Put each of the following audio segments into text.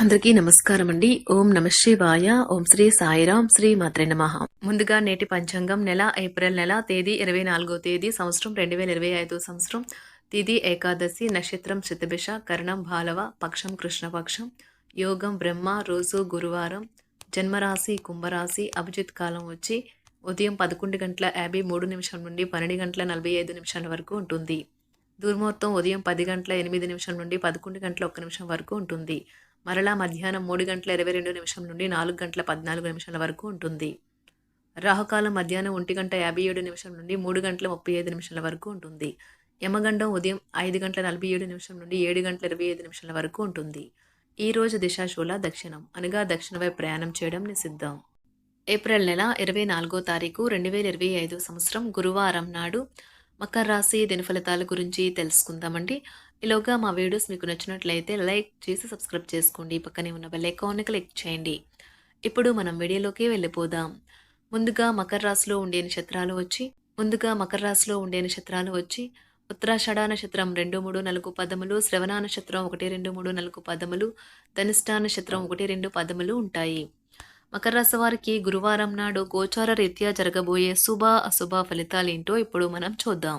అందరికీ నమస్కారం అండి ఓం నమ శివాయ. ఓం శ్రీ సాయిరాం శ్రీ మాత్రే నమ. ముందుగా నేటి పంచాంగం నెల ఏప్రిల్ నెల తేదీ ఇరవై నాలుగో తేదీ సంవత్సరం రెండు వేల ఇరవై ఐదో సంవత్సరం. తిథి ఏకాదశి నక్షత్రం శతభిష కరణం బాలవ పక్షం కృష్ణపక్షం యోగం బ్రహ్మ రోజు గురువారం జన్మరాశి కుంభరాశి అభిజిత్ కాలం వచ్చి ఉదయం పదకొండు గంటల యాభై మూడు నిమిషం నుండి పన్నెండు గంటల నలభై ఐదు నిమిషాల వరకు ఉంటుంది. దుర్ముహూర్తం ఉదయం పది గంటల ఎనిమిది నిమిషం నుండి పదకొండు గంటల ఒక్క నిమిషం వరకు ఉంటుంది. మరలా మధ్యాహ్నం మూడు గంటల ఇరవై రెండు నిమిషం నుండి నాలుగు గంటల పద్నాలుగు నిమిషాల వరకు ఉంటుంది. రాహుకాలం మధ్యాహ్నం ఒంటి గంట యాభై ఏడు నిమిషం నుండి మూడు గంటల ముప్పై ఐదు నిమిషాల వరకు ఉంటుంది. యమగండం ఉదయం ఐదు గంటల నలభై ఏడు నిమిషం నుండి ఏడు గంటల ఇరవై ఐదు నిమిషాల వరకు ఉంటుంది. ఈ రోజు దిశాశూల దక్షిణం అనగా దక్షిణ వైపు ప్రయాణం చేయడం నిషిద్ధం. ఏప్రిల్ నెల ఇరవై నాలుగో తారీఖు రెండు వేల ఇరవై ఐదు సంవత్సరం గురువారం నాడు మకర రాశి దిన ఫలితాల గురించి తెలుసుకుందామండి. ఈలోగా మా వీడియోస్ మీకు నచ్చినట్లయితే లైక్ చేసి సబ్స్క్రైబ్ చేసుకోండి. పక్కనే ఉన్న బెల్ ఐకాన్ని క్లిక్ చేయండి. ఇప్పుడు మనం వీడియోలోకి వెళ్ళిపోదాం. ముందుగా మకర రాశిలో ఉండే నక్షత్రాలు వచ్చి ముందుగా మకర రాశిలో ఉండే నక్షత్రాలు వచ్చి ఉత్తరాషాఢ నక్షత్రం రెండు మూడు నలుగు పదములు శ్రవణ నక్షత్రం ఒకటి రెండు మూడు నలుగు పదములు ధనిష్ట నక్షత్రం ఒకటి రెండు పదములు ఉంటాయి. మకర రాశి వారికి గురువారం నాడు గోచార రీత్యా జరగబోయే శుభ అశుభ ఫలితాలేంటో ఇప్పుడు మనం చూద్దాం.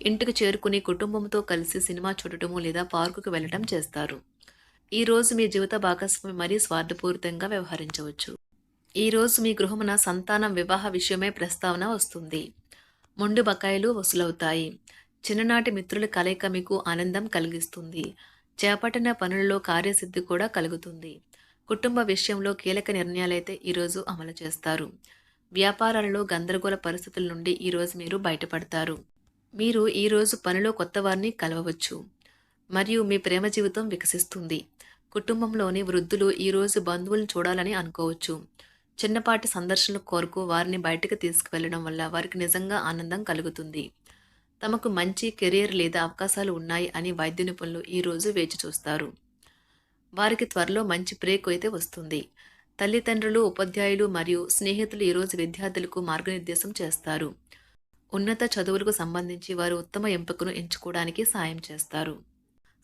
ఇంటికి చేరుకుని కుటుంబంతో కలిసి సినిమా చూడటము లేదా పార్కుకు వెళ్ళటం చేస్తారు. ఈ రోజు మీ జీవిత భాగస్వామి మరీ స్వార్థపూరితంగా వ్యవహరించవచ్చు. ఈ రోజు మీ గృహమున సంతానం వివాహ విషయమే ప్రస్తావన వస్తుంది. మొండు బకాయిలు వసూలవుతాయి. చిన్ననాటి మిత్రుల కలయిక మీకు ఆనందం కలిగిస్తుంది. చేపట్టిన పనులలో కార్యసిద్ధి కూడా కలుగుతుంది. కుటుంబ విషయంలో కీలక నిర్ణయాలైతే ఈరోజు అమలు చేస్తారు. వ్యాపారాలలో గందరగోళ పరిస్థితుల నుండి ఈరోజు మీరు బయటపడతారు. మీరు ఈరోజు పనిలో కొత్త వారిని కలవవచ్చు మరియు మీ ప్రేమ జీవితం వికసిస్తుంది. కుటుంబంలోని వృద్ధులు ఈరోజు బంధువులను చూడాలని అనుకోవచ్చు. చిన్నపాటి సందర్శనలు కొరకు వారిని బయటకు తీసుకువెళ్ళడం వల్ల వారికి నిజంగా ఆనందం కలుగుతుంది. తమకు మంచి కెరీర్ లేదా అవకాశాలు ఉన్నాయి అని వైద్య నిపుణులు ఈరోజు వేచి చూస్తారు. వారికి త్వరలో మంచి బ్రేక్ అయితే వస్తుంది. తల్లిదండ్రులు ఉపాధ్యాయులు మరియు స్నేహితులు ఈరోజు విద్యార్థులకు మార్గనిర్దేశం చేస్తారు. ఉన్నత చదువులకు సంబంధించి వారు ఉత్తమ ఎంపికను ఎంచుకోవడానికి సాయం చేస్తారు.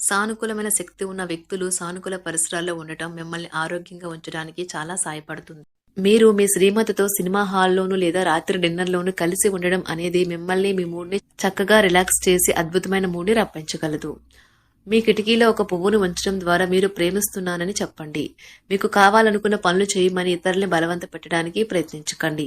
సానుకూలమైన శక్తి ఉన్న వ్యక్తులు సానుకూల పరిసరాల్లో ఉండటం మిమ్మల్ని ఆరోగ్యంగా ఉంచడానికి చాలా సహాయపడుతుంది మీరు మీ శ్రీమతితో సినిమా హాల్లోనూ లేదా రాత్రి డిన్నర్లోనూ కలిసి ఉండడం అనేది మిమ్మల్ని మీ మూడ్ని చక్కగా రిలాక్స్ చేసి అద్భుతమైన మూడ్ని రప్పించగలదు. మీ కిటికీలో ఒక పువ్వును ఉంచడం ద్వారా మీరు ప్రేమిస్తున్నానని చెప్పండి. మీకు కావాలనుకున్న పనులు చేయమని ఇతరుల్ని బలవంత పెట్టడానికి ప్రయత్నించకండి.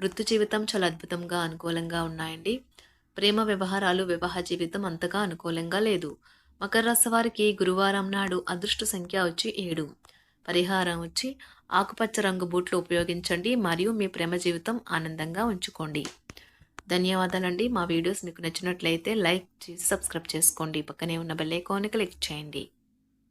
వృత్తి జీవితం చాలా అద్భుతంగా అనుకూలంగా ఉన్నాయండి. ప్రేమ వ్యవహారాలు వివాహ జీవితం అంతగా అనుకూలంగా లేదు. మకర రాశి వారికి గురువారం నాడు అదృష్ట సంఖ్య వచ్చి ఏడు. పరిహారం వచ్చి ఆకుపచ్చ రంగు బూట్లు ఉపయోగించండి మరియు మీ ప్రేమ జీవితం ఆనందంగా ఉంచుకోండి. ధన్యవాదాలండి. మా వీడియోస్ మీకు నచ్చినట్లయితే లైక్ చేసి సబ్స్క్రైబ్ చేసుకోండి. పక్కనే ఉన్న బెల్ ఐకాన్ని క్లిక్ చేయండి.